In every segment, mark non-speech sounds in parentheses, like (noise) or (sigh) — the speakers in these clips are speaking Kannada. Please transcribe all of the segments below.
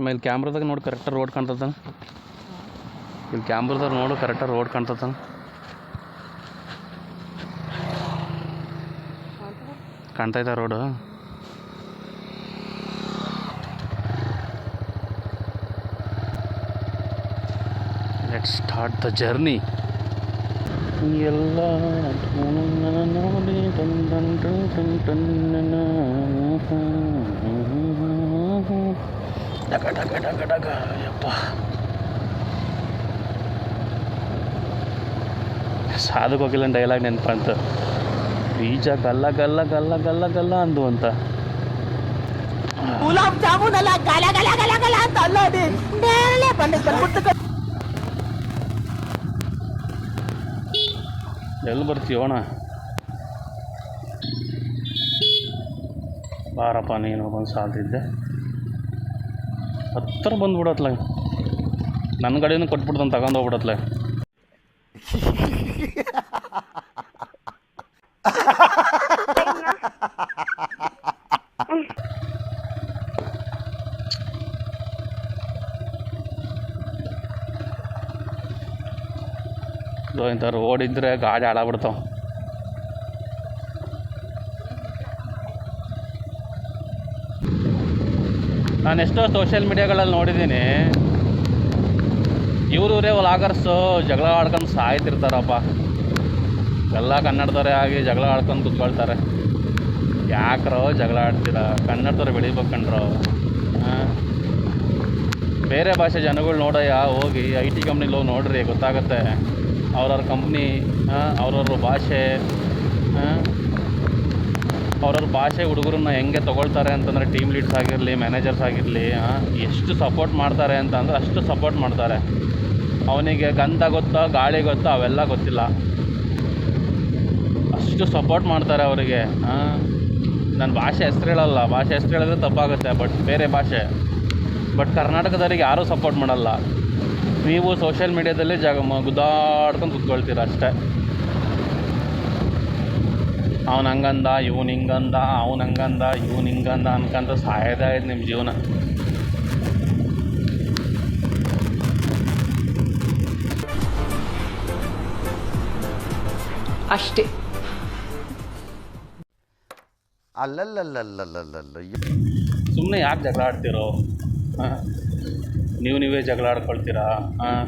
ಆಮೇಲೆ ಕ್ಯಾಮ್ರಾದಾಗ ನೋಡಿ ಕರೆಕ್ಟಾಗಿ ರೋಡ್ ಕಾಣ್ತದ ಇಲ್ಲಿ ಕ್ಯಾಮ್ರದಾಗ ನೋಡು ಕರೆಕ್ಟಾಗಿ ರೋಡ್ ಕಾಣ್ತದ ಇದ್ದ road? Let's start the journey ಎಲ್ಲ ನೋಡಿ ಡಗ ಡಗ ಡಗ ಡಗ ಯಪ್ಪ. ಹೋಗಿಲ್ಲ ಡೈಲಾಗ್ ನೆನಪಂತ. ಬೀಜ ಗಲ್ಲ ಗಲ್ಲ ಗಲ್ಲ ಗಲ್ಲ ಗಲ್ಲ ಅಂದು ಅಂತ. ಗುಲಾಬ್ ಜಾಮೂನ್ ಅಲ್ಲ ಗಲ ಗಲ ಗಲ ಗಲ ಅಂತ ಅಲ್ಲದೆ ಮೇಲೆ ಬಂದು ಬಂದ್ಬಿಡ್ತು ಎಲ್ಲಿ ಬರ್ತೀವಣ ಬಾರಪ್ಪ ನೀನು ಒಂದು ಸಾಲ್ತಿದ್ದೆ. ಹತ್ತಿರ ಬಂದ್ಬಿಡತ್ಲ. ನನ್ನ ಕಡೆನೂ ಕೊಟ್ಬಿಡ್ತಾನೆ ತಗೊಂಡು ಹೋಗ್ಬಿಡತ್ಲೆ. ಇಂಥವ್ರು ಓಡಿದ್ರೆ ಗಾಡಿ ಹಾಳಾಗ್ಬಿಡ್ತಾವ. ನಾನು ಎಷ್ಟೋ ಸೋಷಿಯಲ್ ಮೀಡಿಯಾಗಳಲ್ಲಿ ನೋಡಿದ್ದೀನಿ. ಇವರು ವ್ಲಾಗರ್ಸು ಜಗಳ ಆಡ್ಕೊಂಡು ಸಾಯ್ತಿರ್ತಾರಪ್ಪ. ಎಲ್ಲ ಕನ್ನಡದವರೇ ಆಗಿ ಜಗಳ ಆಡ್ಕೊಂಡು ಕುತ್ಕೊಳ್ತಾರೆ. ಯಾಕ್ರೋ ಜಗಳ ಆಡ್ತೀರಾ? ಕನ್ನಡದವ್ರು ಬೆಳಿಬೇಕಂಡ್ರೋ ಬೇರೆ ಭಾಷೆ ಜನಗಳು ನೋಡಯ್ಯ, ಹೋಗಿ ಐ ಟಿ ಕಂಪ್ನಿಲಿ ಹೋಗಿ ನೋಡ್ರಿ, ಗೊತ್ತಾಗುತ್ತೆ. ಅವ್ರವ್ರ ಕಂಪ್ನಿ ಅವ್ರವ್ರ ಭಾಷೆ ಅವ್ರವ್ರ ಭಾಷೆ ಹುಡುಗರನ್ನ ಹೆಂಗೆ ತೊಗೊಳ್ತಾರೆ ಅಂತಂದರೆ ಟೀಮ್ ಲೀಡ್ಸ್ ಆಗಿರಲಿ ಮ್ಯಾನೇಜರ್ಸ್ ಆಗಿರಲಿ ಎಷ್ಟು ಸಪೋರ್ಟ್ ಮಾಡ್ತಾರೆ ಅಂತ ಅಷ್ಟು ಸಪೋರ್ಟ್ ಮಾಡ್ತಾರೆ. ಅವನಿಗೆ ಗಂಧ ಗೊತ್ತಾ, ಗಾಳಿ ಗೊತ್ತೋ ಅವೆಲ್ಲ ಗೊತ್ತಿಲ್ಲ. ಅಷ್ಟು ಸಪೋರ್ಟ್ ಮಾಡ್ತಾರೆ ಅವರಿಗೆ ನನ್ನ ಭಾಷೆ ಹೆಸ್ರು ಹೇಳಲ್ಲ, ಭಾಷೆ ಹೆಸ್ರು ಹೇಳಿದ್ರೆ ತಪ್ಪಾಗುತ್ತೆ ಬಟ್ ಬೇರೆ ಭಾಷೆ. ಬಟ್ ಕರ್ನಾಟಕದವರಿಗೆ ಯಾರೂ ಸಪೋರ್ಟ್ ಮಾಡಲ್ಲ. ನೀವು ಸೋಷಿಯಲ್ ಮೀಡ್ಯಾದಲ್ಲಿ ಜಾಗ ಗುದ್ದಾಡ್ಕೊಂಡು ಕುತ್ಕೊಳ್ತೀರ ಅಷ್ಟೇ. ಅವ್ನು ಹಂಗಂದ ಇವ್ನು ಹಿಂಗಂದ ಅವ್ನು ಹಂಗಂದ ಇವ್ನು ಹಿಂಗಂದ ಅನ್ಕಂತ ಸಾಯದ ಆಯ್ತು ನಿಮ್ಮ ಜೀವನ. ಅಷ್ಟೇ. ಅಲ್ಲಲ್ಲಲ್ಲಲ್ಲಲ್ಲಲ್ಲ ಸುಮ್ಮನೆ ಯಾಕೆ ಜಗಳ ಆಡ್ತಿರೋ? ನೀವು ನೀವೇ ಜಗಳ ಆಡ್ಕೊಳ್ತೀರಾ?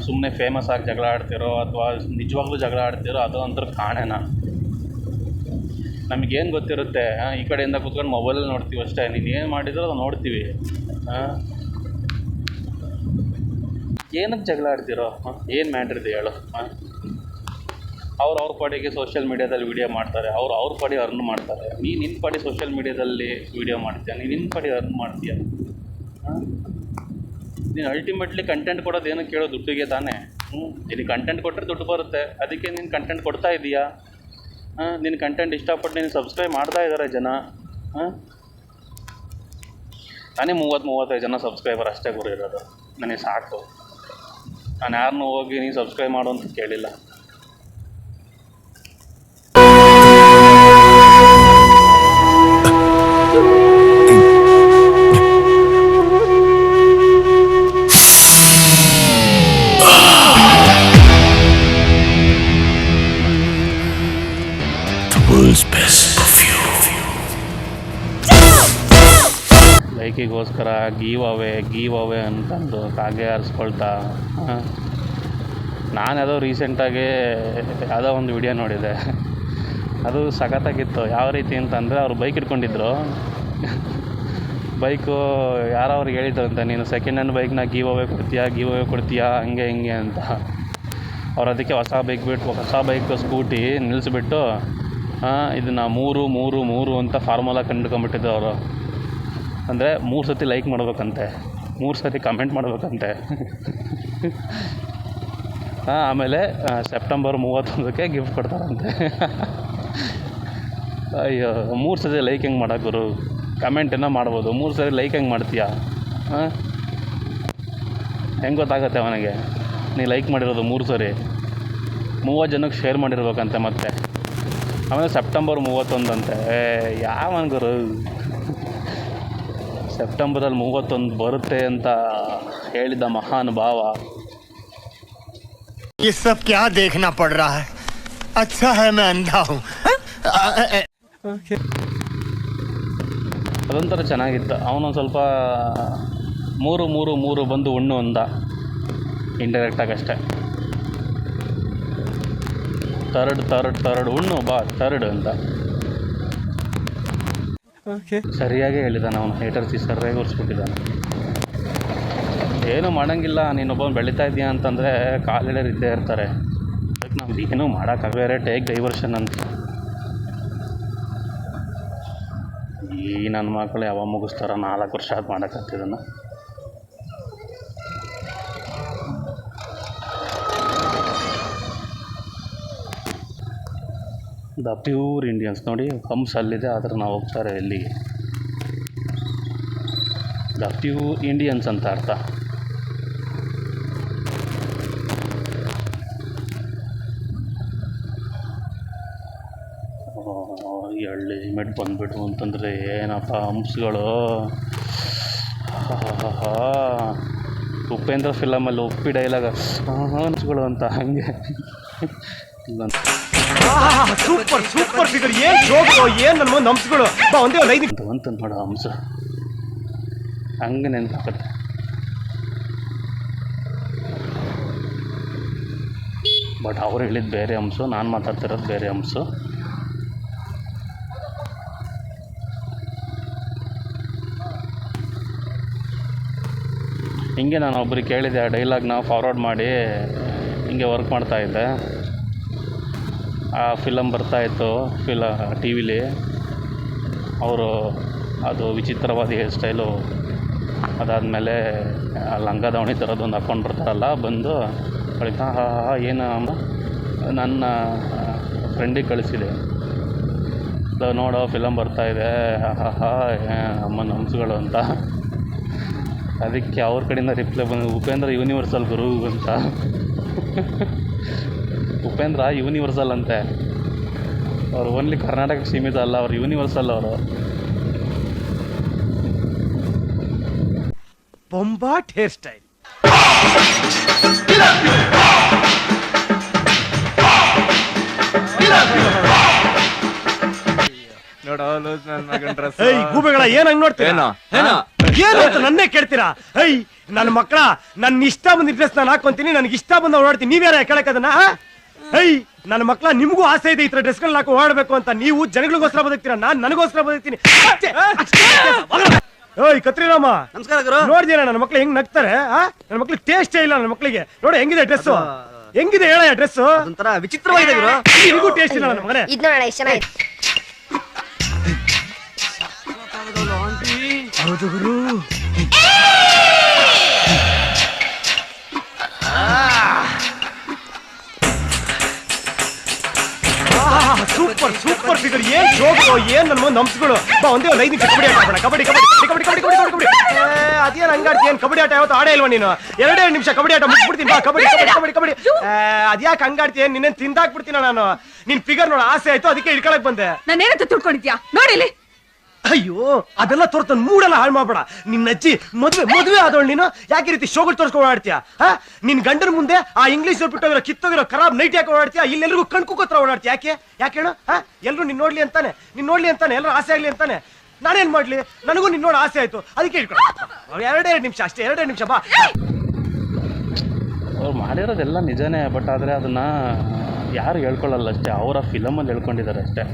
ಸುಮ್ಮನೆ ಫೇಮಸ್ ಆಗಿ ಜಗಳ ಆಡ್ತಿರೋ ಅಥವಾ ನಿಜವಾಗ್ಲೂ ಜಗಳ ಆಡ್ತಿರೋ ಅದು ಅಂದ್ರೆ ಕಾಣೆನ? ನಮಗೇನು ಗೊತ್ತಿರುತ್ತೆ? ಈ ಕಡೆಯಿಂದ ಕೂತ್ಕೊಂಡು ಮೊಬೈಲಲ್ಲಿ ನೋಡ್ತೀವಿ ಅಷ್ಟೇ. ನೀನು ಏನು ಮಾಡಿದ್ರು ಅದು ನೋಡ್ತೀವಿ. ಹಾಂ? ಏನಕ್ಕೆ ಜಗಳ ಆಡ್ತಿರೋ? ಏನು ಮ್ಯಾಟ್ರ್ ಇದೆ ಹೇಳು. ಹಾಂ? ಅವ್ರು ಅವ್ರ ಪಾಡಿಗೆ ಸೋಷಿಯಲ್ ಮೀಡ್ಯಾದಲ್ಲಿ ವೀಡಿಯೋ ಮಾಡ್ತಾರೆ. ಅವ್ರು ಅವ್ರ ಪಾಡಿ ಅರ್ನ್ ಮಾಡ್ತಾರೆ. ನೀನು ನಿನ್ನ ಪಾಡಿ ಸೋಷಿಯಲ್ ಮೀಡ್ಯಾದಲ್ಲಿ ವೀಡಿಯೋ ಮಾಡ್ತೀಯ? ನೀನು ನಿನ್ನ ಪಾಡಿ ಅರ್ನ್ ಮಾಡ್ತೀಯ? ಹಾಂ? ನೀನು ಅಲ್ಟಿಮೇಟ್ಲಿ ಕಂಟೆಂಟ್ ಕೊಡೋದು ಏನು ಕೇಳೋ ದುಡ್ಡಿಗೆ ತಾನೇ. ಹ್ಞೂ ನಿನಗೆ ಕಂಟೆಂಟ್ ಕೊಟ್ಟರೆ ದುಡ್ಡು ಬರುತ್ತೆ. ಅದಕ್ಕೆ ನೀನು ಕಂಟೆಂಟ್ ಕೊಡ್ತಾ ಇದೀಯಾ? ಹಾಂ ನಿನ್ನ ಕಂಟೆಂಟ್ ಇಷ್ಟಪಟ್ಟು ನೀನು ಸಬ್ಸ್ಕ್ರೈಬ್ ಮಾಡ್ತಾ ಇದ್ದಾರೆ ಜನ. ಹಾಂ? ನಾನೇ ಮೂವತ್ತು, ಮೂವತ್ತೈದು ಜನ ಸಬ್ಸ್ಕ್ರೈಬರ್ ಅಷ್ಟೇ ಗುರಿ ಇರೋದು. ನನಗೆ ಸಾಕು. ನಾನು ಯಾರನ್ನೂ ಹೋಗಿ ನೀನು ಸಬ್ಸ್ಕ್ರೈಬ್ ಮಾಡು ಅಂತ ಕೇಳಿಲ್ಲ. ಲೈಕಿಗೋಸ್ಕರ ಗೀವ್ ಅವೇ ಗೀವ್ ಅವೇ ಅಂತಂದು ಕಾಗೆ ಹಾರಿಸ್ಕೊಳ್ತಾ ನಾನು ಯಾವುದೋ ರೀಸೆಂಟಾಗಿ ಯಾವುದೋ ಒಂದು ವಿಡಿಯೋ ನೋಡಿದೆ. ಅದು ಸಖತ್ತಾಗಿತ್ತು. ಯಾವ ರೀತಿ ಅಂತಂದರೆ ಅವರು ಬೈಕ್ ಇಟ್ಕೊಂಡಿದ್ರು ಬೈಕು ಯಾರೋ ಅವ್ರಿಗೆ ಅಂತ, ನೀನು ಸೆಕೆಂಡ್ ಹ್ಯಾಂಡ್ ಬೈಕ್ನ ಗೀವ್ ಅವೇ ಕೊಡ್ತೀಯಾ ಗೀವ್ ಅವೇ ಕೊಡ್ತೀಯಾ, ಹಂಗೆ, ಹಿಂಗೆ ಅಂತ. ಅವ್ರು ಅದಕ್ಕೆ ಹೊಸ ಬೈಕ್ ಬಿಟ್ಟು, ಹೊಸ ಬೈಕ್ ಸ್ಕೂಟಿ ನಿಲ್ಲಿಸ್ಬಿಟ್ಟು ಇದನ್ನು ಮೂರು ಮೂರು ಮೂರು ಅಂತ ಫಾರ್ಮುಲಾ ಕಂಡುಕೊಂಡ್ಬಿಟ್ಟಿದ್ರು ಅವರು. ಅಂದರೆ ಮೂರು ಸತಿ ಲೈಕ್ ಮಾಡ್ಬೇಕಂತೆ. ಮೂರು ಸತಿ ಕಮೆಂಟ್ ಮಾಡ್ಬೇಕಂತೆ. ಆಮೇಲೆ ಸೆಪ್ಟೆಂಬರ್ ಮೂವತ್ತೊಂದಕ್ಕೆ ಗಿಫ್ಟ್ ಕೊಡ್ತಾರಂತೆ. ಅಯ್ಯೋ, ಮೂರು ಸತಿ ಲೈಕ್ ಹೆಂಗೆ ಮಾಡೋಕೆ ಗುರು? ಕಮೆಂಟ್ ಏನೋ ಮಾಡ್ಬೋದು. ಮೂರು ಸರಿ ಲೈಕ್ ಹೆಂಗೆ ಮಾಡ್ತೀಯಾ? ಹಾಂ? ಹೆಂಗೆ ಗೊತ್ತಾಗತ್ತೆ ಅವನಿಗೆ? ನೀ ಲೈಕ್ ಮಾಡಿರೋದು ಮೂರು ಸರಿ. ಮೂವತ್ತು ಜನಕ್ಕೆ ಶೇರ್ ಮಾಡಿರ್ಬೇಕಂತೆ ಮತ್ತೆ. ಆಮೇಲೆ ಸೆಪ್ಟೆಂಬರ್ ಮೂವತ್ತೊಂದಂತೆ. ಏ, ಯಾವನ ಗುರು? ಸೆಪ್ಟೆಂಬರಲ್ಲಿ ಮೂವತ್ತೊಂದು ಬರುತ್ತೆ ಅಂತ ಹೇಳಿದ ಮಹಾನುಭಾವ ये सब क्या देखना पड़ रहा है अच्छा है मैं अंधा हूँ ಅದೊಂಥರ ಚೆನ್ನಾಗಿತ್ತು ಅವನೊಂದು ಸ್ವಲ್ಪ ಮೂರು ಮೂರು ಮೂರು ಬಂದು ಉಣ್ಣು ಅಂದ ಇಂಡೈರೆಕ್ಟಾಗಿ ಅಷ್ಟೇ ತರ್ಡ್ ತರ್ಡ್ ತರ್ಡ್ ಉಣ್ಣು ಬಾ ತರ್ಡ್ ಅಂತ ಸರಿಯಾಗಿ ಹೇಳಿದಾನೆ ಅವನು. ಹೇಟರ್ಸಿ ಸರಿಯಾಗಿ ಹೊರಿಸ್ಬಿಟ್ಟಿದ್ದಾನೆ ಏನೂ ಮಾಡೋಂಗಿಲ್ಲ. ನೀನೊಬ್ಬ ಬೆಳೀತಾ ಇದ್ದೀಯ ಅಂತಂದರೆ ಕಾಲೆಳೆರು ಇದ್ದೇ ಇರ್ತಾರೆ. ಅದಕ್ಕೆ ನಾವು ಏನೂ ಮಾಡೋಕ್ಕಾಗ ಟೇಕ್ ಡೈವರ್ಷನ್ ಅಂತ. ಈ ನನ್ನ ಮಕ್ಕಳು ಯಾವಾಗ ಮುಗಿಸ್ತಾರ ನಾಲ್ಕು ವರ್ಷ ಆದ ಮಾಡೋಕ್ಕಂತಿದ್ದನ್ನು ದ ಪ್ಯೂರ್ ಇಂಡಿಯನ್ಸ್. ನೋಡಿ ಹಂಪ್ಸ್ ಅಲ್ಲಿದೆ ಆದರೆ ನಾವು ಹೋಗ್ತಾರೆ ಇಲ್ಲಿ ದ ಪ್ಯೂರ್ ಇಂಡಿಯನ್ಸ್ ಅಂತ ಅರ್ಥ. ಹಳ್ಳಿ ಹೆಲ್ಮೆಟ್ ಬಂದ್ಬಿಟ್ಟು ಅಂತಂದರೆ ಏನಪ್ಪ ಹಂಪ್ಸ್ಗಳು. ಉಪೇಂದ್ರ ಫಿಲಮಲ್ಲಿ ಉಪ್ಪಿ ಡೈಲಾಗ ಹಂಪ್ಸ್ಗಳು ಅಂತ, ಹಾಗೆ. ಇಲ್ಲಂತ (laughs) ಸೂಪರ್ ಸೂಪರ್ ಫಿಗರ್ ಏನ್ ಜೋಗಳು ಏನ್ ನನ್ನ ಮುಂದೆ ಹಂಸಗಳು ಬಾ, ಒಂದೇ ಒಂದು ಐದು ಅಂತ ನೋಡ ಹಂಸ. ಹಂಗೆ ನೆನಪಾಕತ್ತೆ ಬಟ್ ಅವ್ರು ಹೇಳಿದ್ದು ಬೇರೆ ಅಂಶ ನಾನು ಮಾತಾಡ್ತಿರೋದು ಬೇರೆ ಅಂಶ ಹಿಂಗೆ ನಾನು ಒಬ್ರಿಗೆ ಕೇಳಿದೆ, ಆ ಡೈಲಾಗ್ನ ಫಾರ್ವರ್ಡ್ ಮಾಡಿ, ಹಿಂಗೆ ವರ್ಕ್ ಮಾಡ್ತಾಯಿದ್ದೆ ಆ ಫಿಲಮ್ ಬರ್ತಾಯಿತ್ತು ಫಿಲ ಟಿ ವಿಲಿ ಅವರು ಅದು ವಿಚಿತ್ರವಾದ ಹೇರ್ ಸ್ಟೈಲು ಅದಾದಮೇಲೆ ಲಂಗ ದಾವಣಿ ಥರದ್ದೊಂದು ಹಾಕ್ಕೊಂಡು ಬರ್ತಾರಲ್ಲ, ಬಂದು ಅವಳಿಗೆ ಹಾಂ ಹಾಂ ಹಾಂ, ಏನು ಅಮ್ಮ? ನನ್ನ ಫ್ರೆಂಡಿಗೆ ಕಳಿಸಿದೆ. ಅದು ನೋಡೋ ಫಿಲಮ್ ಬರ್ತಾಯಿದೆ ಹಾ ಹಾ ಅಮ್ಮನ ಹಂಸಗಳು ಅಂತ. ಅದಕ್ಕೆ ಅವ್ರ ಕಡೆಯಿಂದ ರಿಪ್ಲೈ ಬಂದು, ಉಪೇಂದ್ರ ಯೂನಿವರ್ಸಲ್ ಗುರು ಅಂತ. ಉಪೇಂದ್ರ ಯೂನಿವರ್ಸಲ್ ಅಂತೆ. ಅವರು ಓನ್ಲಿ ಕರ್ನಾಟಕಕ್ಕೆ ಸೀಮಿತ ಅಲ್ಲ ಅವರು ಯೂನಿವರ್ಸಲ್ ಅವರು. ಬೊಂಬಾಟ್ ಹೇರ್ ಸ್ಟೈಲ್. ಏಯ್ ಗೂಬೆಗಳ ಏನ್ ಹಂಗ್ ನೋಡ್ತೀರಾ? ಏನೋ? ಏನೋ? ಏನು ಅಂತ ನನ್ನೇ ಕೇಳ್ತೀರಾ? ಏಯ್ ನನ್ನ ಮಕ್ಕಳ ನನ್ನ ಇಷ್ಟ ಬಂದ ಡ್ರೆಸ್ ನಾನು ಹಾಕೊಂತೀನಿ ನನಗೆ ಇಷ್ಟ ಬಂದ ಓಡಾಡ್ತೀನಿ. ನೀವ್ಯಾರ ಕೇಳಕ್ ಅದನ್ನ ನನ್ನ ಮಕ್ಕಳ ನಿಮಗೂ ಆಸೆ ಇದೆ ಈ ತರ ಡ್ರೆಸ್ಗಳನ್ನ ಹಾಕಿ ಓಡಬೇಕು ಅಂತ. ನೀವು ಜನಗಳಿಗೋಸ್ಕರ ಬದುಕ್ತೀರಾ? ನಾನ್ ನನಗೋಸ್ಕರ ಬದುಕ್ತೀನಿ. ಏಯ್ ಕತ್ರಿರಾಮ. ನಮಸ್ಕಾರ ಗುರು. ನೋಡ್ದಿನ ನನ್ನ ಮಕ್ಳು ಹೆಂಗ್ ನಗ್ತಾರೆ ಆ? ನನ್ನ ಮಕ್ಳಿಗೆ ಟೇಸ್ಟ್ ಇಲ್ಲ ನನ್ನ ಮಕ್ಳಿಗೆ. ನೋಡಿ ಹೆಂಗಿದೆ ಡ್ರೆಸ್ ಹೆಂಗಿದೆ ಹೇಳ ಡ್ರೆಸ್ ಒಂಥರ ವಿಚಿತ್ರವಾಗಿದೆ ಗುರು. ನಿಮಗೂ ಟೇಸ್ಟ್ ಇಲ್ಲ ನನ್ನ ಮಗನೇ. ಇದ್ ನೋಡೋಣ ಎಷ್ಟು ಚೆನ್ನಾಗಿದೆ ಹೌದು ಗುರು. ಸೂಪರ್ ಸೂಪರ್ ಫಿಗರ್ ಏನ್ ಜೋಗಳು ಏನ್ ನನ್ನ ಮುಂದೆ ನಂಬಿಸ್ಗಳು ಬಾ, ಒಂದೇ ಒಂದು ಐದು ನಿಮಿಷ ಕಬಡ್ಡಿ ಆಟ ಕಬಡ್ಡಿ ಕಬಡ್ಡಿ ಕಬಡ್ಡಿ ಕಬಡ್ಡಿ ಕಬಡ್ಡಿ ಕಬಡ್ಡಿ ಅದೇನ್ ಹಂಗಾಡ್ತಿ? ಏನು ಕಬಡ್ಡಿ ಆಟ ಯಾವತ್ತು ಆಡೇ ಇಲ್ವಾ ನೀನು? ಎರಡೇ ನಿಮಿಷ ಕಬಡ್ಡಿ ಆಟ ಮುಗಿಸ್ಬಿಡ್ತೀನಿ. ಬಾ, ಕಬಡ್ಡಿ ಕಬಡ್ಡಿ ಕಬಡ್ಡಿ ಕಬಡ್ಡಿ. ಅದ್ಯಾಕ್ ಹಂಗಾಡ್ತಿ? ಏನು ನಿನ್ನೇನು ತಿಂದಾಕ್ಬಿಡ್ತೀನ ನಾನು? ನಿನ್ ಫಿಗರ್ ನೋಡ, ಆಸೆ ಆಯ್ತು, ಅದಕ್ಕೆ ಇಟ್ಕೊಳಕ್ ಬಂದೆ. ನಾನೇನಂತ ತಿಳ್ಕೊಂಡಿದ್ಯಾ? ನೋಡಿಲಿ ಅಯ್ಯೋ, ಅದೆಲ್ಲ ತೋರ್ತ ಮೂಡೆಲ್ಲ ಹಾಳು ಮಾಡ್ಬೇಡ. ನಿನ್ನ ಅಜ್ಜಿ ಮದ್ವೆ ಮದ್ವೆ ಆದವಳು ನೀನು? ಯಾಕೆ ರೀತಿ ಶೋಗಳು ತೋರ್ಸ್ಕೊಂಡು ಓಡಾಡ್ತೀಯ? ನಿನ್ ಗಂಡನ ಮುಂದೆ ಆ ಇಂಗ್ಲಿಷ್ ಬಿಟ್ಟೋಗಿರೋ, ಕಿತ್ತೋಗಿರೋ ಖರಾಬ್ ನೈಟ್ ಯಾಕೆ ಓಡಾಡ್ತೀಯ? ಇಲ್ಲೆಲ್ಲರಿಗೂ ಕಣ್ಕುಕೋತ್ರ ಓಡಾಡ್ತೀಯ? ಯಾಕೆ? ಯಾಕೆ ಹೇಳು? ಹಾ? ಎಲ್ರು ನಿನ್ ನೋಡ್ಲಿ ಅಂತಾನೆ. ನಿನ್ ನೋಡ್ಲಿ ಅಂತಾನೆ. ಎಲ್ಲರೂ ಆಸೆ ಆಗ್ಲಿ ಅಂತಾನೆ. ನಾನೇನ್ ಮಾಡ್ಲಿ? ನನಗೂ ನಿನ್ ನೋಡ ಆಸೆ ಆಯ್ತು. ಅದಕ್ಕೆ ಇಟ್ಕೊಳ್ಳ ಎರಡೇ ನಿಮಿಷ ಅಷ್ಟೇ, ಎರಡೇ ನಿಮಿಷ, ಬಾ. ಅವ್ರು ಮಾಡಿರೋದೆಲ್ಲ ನಿಜನೇ ಬಟ್ ಆದರೆ ಅದನ್ನು ಯಾರು ಹೇಳ್ಕೊಳ್ಳಲ್ಲ ಅಷ್ಟೇ. ಅವರ ಫಿಲಮಲ್ಲಿ ಹೇಳ್ಕೊಂಡಿದ್ದಾರೆ ಅಷ್ಟೇ.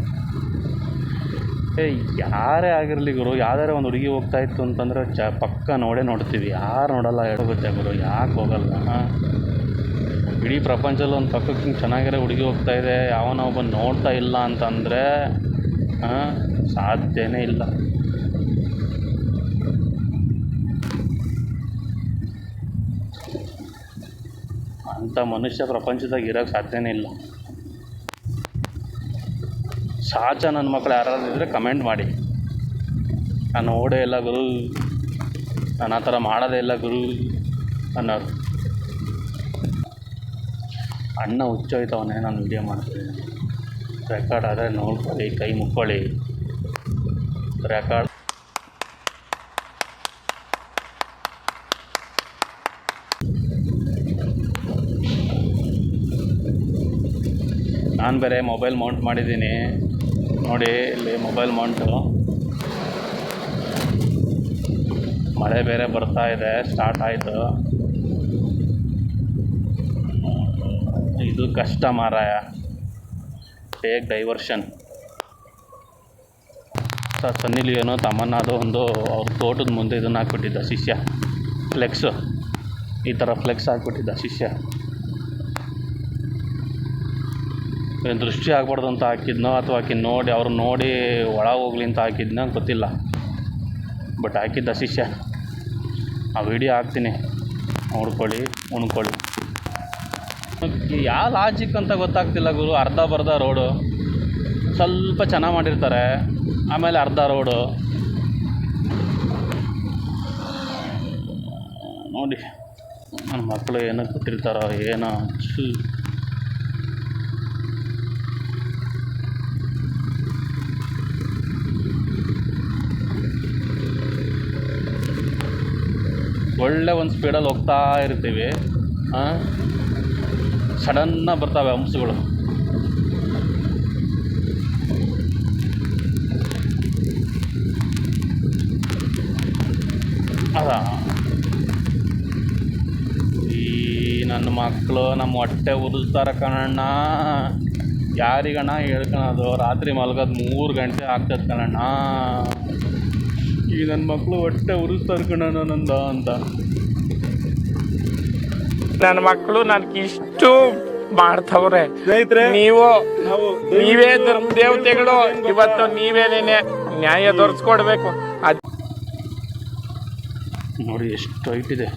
ಯಾರೇ ಆಗಿರಲಿ ಗುರು, ಯಾವ್ದಾರ ಒಂದು ಹುಡುಗಿ ಹೋಗ್ತಾ ಇತ್ತು ಅಂತಂದರೆ ಚ, ಪಕ್ಕ ನೋಡೇ ನೋಡ್ತೀವಿ ಯಾರು ನೋಡಲ್ಲ ಹೇಳೋಗುತ್ತೆ ಗುರು, ಯಾಕೆ ಹೋಗಲ್ಲ? ಇಡೀ ಪ್ರಪಂಚದಲ್ಲಿ ಒಂದು ಪಕ್ಕಕ್ಕೆ ಹಿಂಗೆ ಚೆನ್ನಾಗಿರೋ ಹುಡುಗಿ ಹೋಗ್ತಾ ಇದೆ ಯಾವನೋ ಒಬ್ಬ ನೋಡ್ತಾ ಇಲ್ಲ ಅಂತಂದರೆ ಸಾಧ್ಯನೇ ಇಲ್ಲ. ಅಂಥ ಮನುಷ್ಯ ಪ್ರಪಂಚದಾಗ ಇರೋಕ್ಕೆ ಸಾಧ್ಯನೇ ಇಲ್ಲ. ಸಾಚ ನನ್ನ ಮಕ್ಕಳು ಯಾರಾದ್ರು ಇದ್ದರೆ ಕಮೆಂಟ್ ಮಾಡಿ. ನಾನು ಓಡೇ ಇಲ್ಲ ಗುರು. ನಾನು ಆ ಥರ ಮಾಡೋದೇ ಇಲ್ಲ ಗುರು ಅನ್ನೋರು. ಅಣ್ಣ ಹುಚ್ಚೋಯ್ತವನೇ ನಾನು ವಿಡಿಯೋ ಮಾಡ್ತೀನಿ. ರೆಕಾರ್ಡ್ ಆದರೆ ನೋಡ್ಕೊಳ್ಳಿ, ಕೈ ಮುಕ್ಕೊಳ್ಳಿ. ರೆಕಾರ್ಡ್ ನಾನು ಬೇರೆ ಮೊಬೈಲ್ ಮೌಂಟ್ ಮಾಡಿದ್ದೀನಿ. ನೋಡಿ ಇಲ್ಲಿ ಮೊಬೈಲ್ ಮೌಂಟು ಮಳೆ ಬೇರೆ ಬರ್ತಾ ಇದೆ ಸ್ಟಾರ್ಟ್ ಆಯಿತು. ಇದು ಕಷ್ಟ ಮಾರಾಯ. ಟೇಕ್ ಡೈವರ್ಷನ್ ಸ ಸನ್ನಿ ಲಿಯೋನು ತಮನ್ನಾದು ಒಂದು ಅವ್ರ ತೋಟದ ಮುಂದೆ ಇದನ್ನು ಹಾಕ್ಬಿಟ್ಟಿದ್ದ ಶಿಷ್ಯ. ಫ್ಲೆಕ್ಸು ಈ ಥರ ಫ್ಲೆಕ್ಸ್ ಹಾಕ್ಬಿಟ್ಟಿದ್ದ ಶಿಷ್ಯ ಏನ್ ದೃಷ್ಟಿ ಆಗಬಾರ್ದು ಅಂತ ಹಾಕಿದ್ನೋ ಅಥವಾ ಆಕೆ ನೋಡಿ, ಅವ್ರು ನೋಡಿ ಒಳಗೆ ಹೋಗ್ಲಿ ಅಂತ ಹಾಕಿದ್ನೋ ಗೊತ್ತಿಲ್ಲ. ಬಟ್ ಹಾಕಿದ್ದ ಶಿಷ್ಯ. ಆ ವಿಡಿಯೋ ಹಾಕ್ತೀನಿ. ನೋಡ್ಕೊಳ್ಳಿ, ಉಣ್ಕೊಳ್ಳಿ. ಯಾವ ಲಾಜಿಕ್ ಅಂತ ಗೊತ್ತಾಗ್ತಿಲ್ಲ ಗುರು, ಅರ್ಧ ಬರ್ಧ ರೋಡು ಸ್ವಲ್ಪ ಚೆನ್ನಾಗಿ ಮಾಡಿರ್ತಾರೆ. ಆಮೇಲೆ ಅರ್ಧ ರೋಡು ನೋಡಿ ನನ್ನ ಮಕ್ಕಳು ಏನಕ್ಕೆ ಕೊಟ್ಟಿರ್ತಾರೋ ಏನೋ. ಒಳ್ಳೆ ಒಂದು ಸ್ಪೀಡಲ್ಲಿ ಹೋಗ್ತಾ ಇರ್ತೀವಿ. ಸಡನ್ನಾಗಿ ಬರ್ತವೆ ಹಂಸಗಳು ಅದ. ಈ ನನ್ನ ಮಕ್ಕಳು ನಮ್ಮ ಹೊಟ್ಟೆ ಉರಿಸ್ತಾರೆ ಕಣಣ್ಣ. ಯಾರಿಗಣ್ಣ ಹೇಳ್ಕೊಳೋದು ರಾತ್ರಿ ಮಲಗೋದು ಮೂರು ಗಂಟೆ ಆಗ್ತದೆ ಕಣಣ್ಣ. ಈ ನನ್ನ ಮಕ್ಕಳು ಹೊಟ್ಟೆ ಉರಿಸ್ತಾರೆ ಕಣಣ್ಣ ನಂದ ಅಂತ. ನನ್ನ ಮಕ್ಕಳು ನನಗೆ ಇಷ್ಟು ಮಾಡ್ತವ್ರೆ. ಸ್ನೇಹಿತರೆ ನೀವು ನಾವು ನೀವೇ ಧರ್ಮ ದೇವತೆಗಳು ಇವತ್ತು ನೀವೇನೇನೆ ನ್ಯಾಯ ದೊರೆಸ್ಕೊಡ್ಬೇಕು. ಅದು ನೋಡಿ ಎಷ್ಟು ಹೈಟ್ ಇದೆ.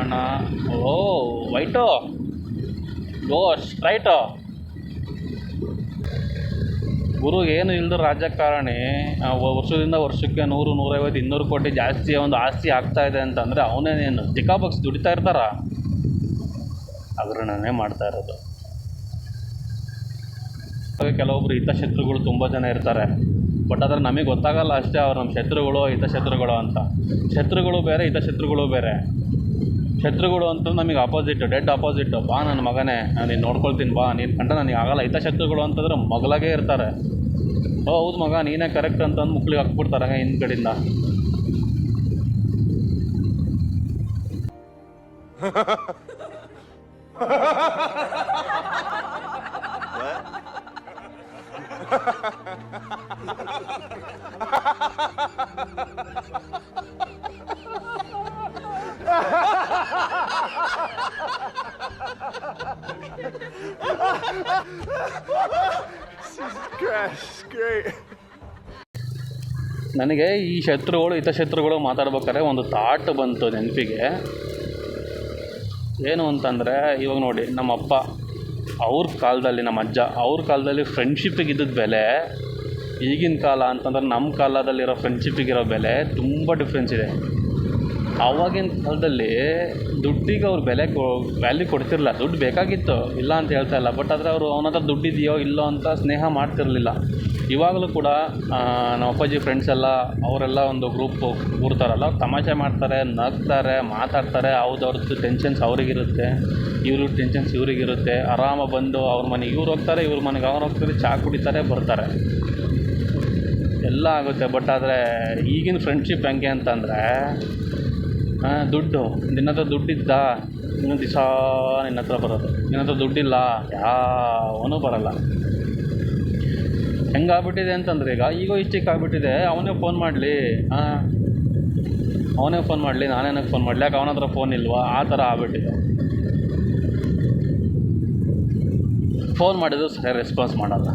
ಅಣ್ಣ ಓ ವೈಟು. ಗೋ ಸ್ಟ್ರೈಟ್ ಗುರು ಏನು ಇಲ್ದ ರಾಜಕಾರಣಿ ವರ್ಷದಿಂದ ವರ್ಷಕ್ಕೆ ನೂರು, ನೂರೈವತ್ತು, ಇನ್ನೂರು ಕೋಟಿ ಜಾಸ್ತಿ ಒಂದು ಆಸ್ತಿ ಆಗ್ತಾ ಇದೆ ಅಂತಂದರೆ ಅವನೇನೇನು ಚಿಕಾಬಕ್ಸ್ ದುಡಿತಾ ಇರ್ತಾರ? ಹಗರಣನೇ ಮಾಡ್ತಾ ಇರೋದು. ಕೆಲವೊಬ್ಬರು ಹಿತಶತ್ರುಗಳು ತುಂಬ ಜನ ಇರ್ತಾರೆ. ಬಟ್ ಆದರೆ ನಮಗೆ ಗೊತ್ತಾಗಲ್ಲ ಅಷ್ಟೇ ಅವ್ರು ನಮ್ಮ ಶತ್ರುಗಳು, ಹಿತಶತ್ರುಗಳು ಅಂತ. ಶತ್ರುಗಳು ಬೇರೆ, ಹಿತಶತ್ರುಗಳು ಬೇರೆ. ಶತ್ರುಗಳು ಅಂತ ನಮಗೆ ಆಪೋಸಿಟ್ ಡೆಡ್ ಅಪೋಸಿಟ್ ಬಾ ನನ್ನ ಮಗನೇ, ನಾನು ನೀನು ನೋಡ್ಕೊಳ್ತೀನಿ, ಬಾ. ನೀನು ಕಂಡ ನನಗೆ ಆಗಲ್ಲ. ಹಿತಶತ್ರುಗಳು ಅಂತಂದ್ರೆ ಮಗಳಾಗೆ ಇರ್ತಾರೆ. ಓ, ಹೌದು ಮಗ, ನೀನೇ ಕರೆಕ್ಟ್ ಅಂತಂದು ಮುಕ್ಳಿಗೆ ಹಾಕ್ಬಿಡ್ತಾರೆ ಹಿಂದ್ಗಡೆಯಿಂದ. (laughs) ನನಗೆ ಈ ಶತ್ರುಗಳು ಹಿತಶತ್ರುಗಳು ಮಾತಾಡ್ಬೇಕಾದ್ರೆ ಒಂದು ಥಾಟ್ ಬಂತು ನೆನಪಿಗೆ. ಏನು ಅಂತಂದರೆ, ಇವಾಗ ನೋಡಿ, ನಮ್ಮ ಅಪ್ಪ, ಅವ್ರ ಕಾಲದಲ್ಲಿ ನಮ್ಮ ಅಜ್ಜ, ಅವ್ರ ಕಾಲದಲ್ಲಿ ಫ್ರೆಂಡ್ಶಿಪ್ಪಿಗೆ ಇದ್ದದ ಬೆಲೆ, ಈಗಿನ ಕಾಲ ಅಂತಂದ್ರೆ ನಮ್ಮ ಕಾಲದಲ್ಲಿರೋ ಫ್ರೆಂಡ್ಶಿಪ್ಪಿಗಿರೋ ಬೆಲೆ ತುಂಬ ಡಿಫ್ರೆನ್ಸ್ ಇದೆ. ಆವಾಗಿನ ಕಾಲದಲ್ಲಿ ದುಡ್ಡಿಗೆ ಅವ್ರು ಬೆಲೆ ಕೊ ವ್ಯಾಲ್ಯೂ ಕೊಡ್ತಿರಲಿಲ್ಲ. ದುಡ್ಡು ಬೇಕಾಗಿತ್ತು, ಇಲ್ಲ ಅಂತ ಹೇಳ್ತಾ ಇಲ್ಲ. ಬಟ್ ಆದರೆ ಅವರು ಅವನ ಹತ್ರ ದುಡ್ಡಿದೆಯೋ, ಇಲ್ಲೋ ಅಂತ ಸ್ನೇಹ ಮಾಡ್ತಿರಲಿಲ್ಲ. ಇವಾಗಲೂ ಕೂಡ ನಮ್ಮ ಅಪ್ಪಾಜಿ ಫ್ರೆಂಡ್ಸ್ ಎಲ್ಲ, ಅವರೆಲ್ಲ ಒಂದು ಗ್ರೂಪ್ ಕೂರ್ತಾರಲ್ಲ ತಮಾಷೆ ಮಾಡ್ತಾರೆ, ನಗ್ತಾರೆ, ಮಾತಾಡ್ತಾರೆ, ಅವ್ರದ್ದು ಟೆನ್ಷನ್ಸ್ ಅವರಿಗಿರುತ್ತೆ ಇವ್ರ ಟೆನ್ಷನ್ಸ್ ಇವರಿಗಿರುತ್ತೆ, ಆರಾಮ ಬಂದು ಅವ್ರ ಮನೆಗೆ, ಇವ್ರು ಹೋಗ್ತಾರೆ, ಇವ್ರ ಮನೆಗೆ, ಅವ್ರು ಹೋಗ್ತಾರೆ, ಚಾ ಕುಡಿತಾರೆ, ಬರ್ತಾರೆ. ಎಲ್ಲ ಆಗುತ್ತೆ ಬಟ್ ಆದರೆ ಈಗಿನ ಫ್ರೆಂಡ್ಶಿಪ್ ಹೆಂಗೆ ಅಂತಂದರೆ ದುಡ್ಡು ನಿನ್ನ ಹತ್ರ ದುಡ್ಡಿದ್ದ, ಇನ್ನೊಂದು ದಿವಸ ನಿನ್ನ ಹತ್ರ ಬರೋದು ನಿನ್ನ ಹತ್ರ ದುಡ್ಡಿಲ್ಲ, ಯಾವನೂ ಬರಲ್ಲ. ಹೆಂಗಾಗ್ಬಿಟ್ಟಿದೆ ಅಂತಂದ್ರೆ, ಈಗ ಈಗೋ ಇಷ್ಟಿಕ್ ಆಗ್ಬಿಟ್ಟಿದೆ, ಅವನೇ ಫೋನ್ ಮಾಡಲಿ ಹಾಂ ಅವನೇ ಫೋನ್ ಮಾಡಲಿ ನಾನೇನಕ್ಕೆ ಫೋನ್ ಮಾಡಲಿ? ಯಾಕೆ ಅವನ ಫೋನ್ ಇಲ್ವಾ? ಆ ಥರ ಆಗ್ಬಿಟ್ಟಿದೆ. ಫೋನ್ ಮಾಡಿದ್ರು ಸರಿ ರೆಸ್ಪಾನ್ಸ್ ಮಾಡಲ್ಲ.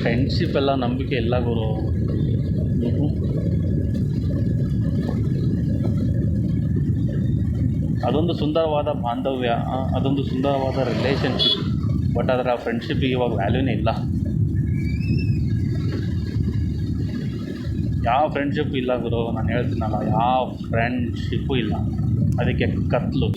ಫ್ರೆಂಡ್ಶಿಪ್ ಎಲ್ಲ ನಂಬಿಕೆ ಇಲ್ಲ ಗುರು. ಅದೊಂದು ಸುಂದರವಾದ ಬಾಂಧವ್ಯ ಅದೊಂದು ಸುಂದರವಾದ ರಿಲೇಷನ್ಶಿಪ್ ಬಟ್ ಅದರ ಫ್ರೆಂಡ್ಶಿಪ್ಪಿಗೆ ಇವಾಗ ವ್ಯಾಲ್ಯೂನೇ ಇಲ್ಲ. ಯಾವ ಫ್ರೆಂಡ್ಶಿಪ್ ಇಲ್ಲ ಗುರು, ನಾನು ಹೇಳ್ತೀನಲ್ಲ, ಯಾವ ಫ್ರೆಂಡ್ಶಿಪ್ಪು ಇಲ್ಲ. ಅದಕ್ಕೆ ಕತ್ಲು.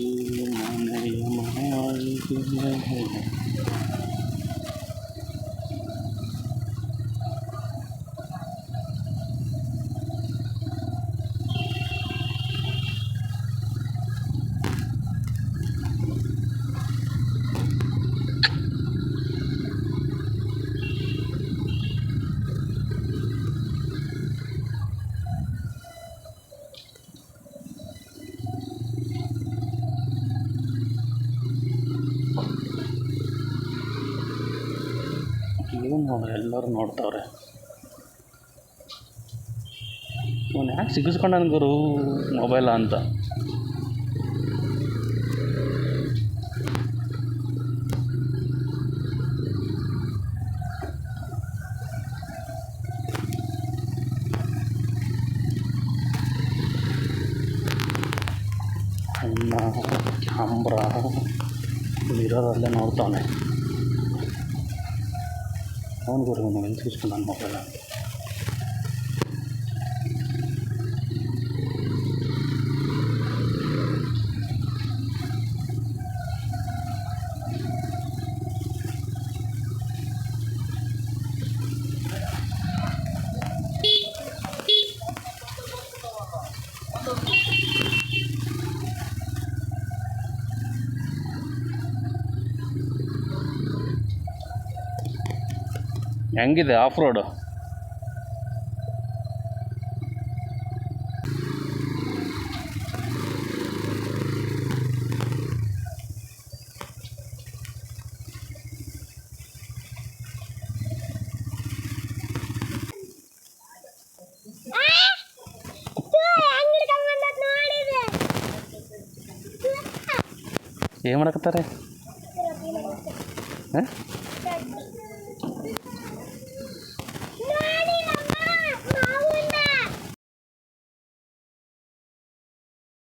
ಎಲ್ಲರೂ ನೋಡ್ತಾವ್ರೆ. ಇವನು ಯಾಕೆ ಸಿಗಿಸ್ಕೊಂಡನ ಗುರು ಮೊಬೈಲ ಅಂತ? ಕ್ಯಾಮ್ರಾ ಮಿರರಲ್ಲೇ ನೋಡ್ತಾನೆ ಅವನು ಗುರು ಇವನು ಎಲ್ಲಿ ಸಿಗಿಸ್ಕೊಂಡ ಹೆಂಗಿದೆ ಆಫ್ ರೋಡು ಏನು ಮಾಡಕತ್ತಾರೆ? ಹಾಂ?